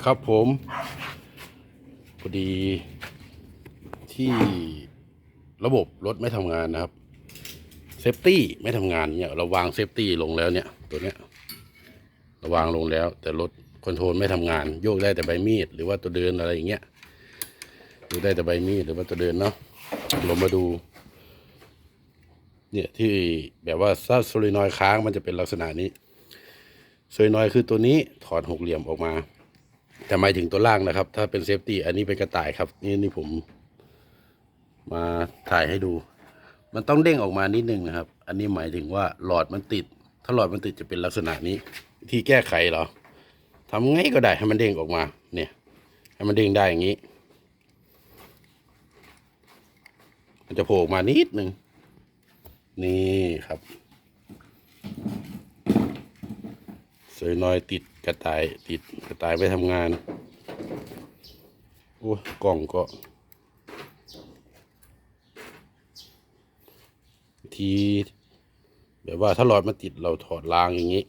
ครับผมพอดีที่ระบบรถไม่ทำงานนะครับเซฟตี้ไม่ทำงานเนี่ยเราวางเซฟตี้ลงแล้วเนี่ยตัวเนี้ยเราวางลงแล้ว แต่รถคอนโทรลไม่ทำงาน โยกได้แต่ใบมีด หรือว่าตัวเดินอะไรอย่างเงี้ยดูได้แต่ใบมีดหรือว่าตัวเดินเนาะเรามาดูเนี่ยที่แบบว่าถ้าโซลินอยค้างมันจะเป็นลักษณะนี้โซลินอยคือตัวนี้ถอดหกเหลี่ยมออกมา แต่หมายถึงตัวล่างนะครับ ถ้าเป็นเซฟตี้อันนี้เป็นกระต่ายครับ นี่นี่ผมมาถ่ายให้ดู มันต้องเด้งออกมานิดนึงนะครับ อันนี้หมายถึงว่าหลอดมันติด ถ้าหลอดมันติดจะเป็นลักษณะนี้วิธีแก้ไขเหรอทำไงก็ได้ให้มันเด้งออกมา เนี่ย ให้มันเด้งได้อย่างนี้ มันจะโผล่ออกมานิดนึงนี่ครับส วยน้อยติดกระต่ายติดกระต่ายไปทำงานโอ้กล่องก็ ทีแบบว่าถ้าหลอดมันติดเราถอดรางอย่างนี้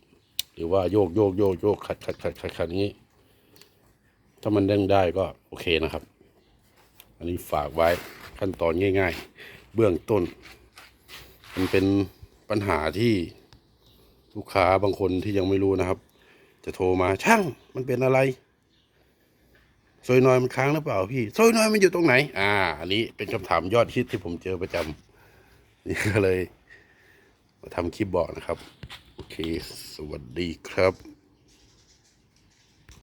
หรือว่าโยกโยกโยกโยกขัดขัดขัดขัดขัดอย่างนี้ ถ้ามันเด้งได้ก็โอเคนะครับ อันนี้ฝากไว้ขั้นตอนง่าย ๆ เบื้องต้น มันเป็นปัญหาที่ ลูกค้าบางคนที่ยังไม่รู้นะครับ จะโทรมาช่างมันเป็นอะไรซอยน้อยมันค้างหรือเปล่าพี่ซอยน้อยมันอยู่ตรงไหน อ่า อันนี้เป็นคำถามยอดฮิตที่ผมเจอประจำนี่ก็เลย มาทำคลิปบอกนะครับ โอเค สวัสดีครับ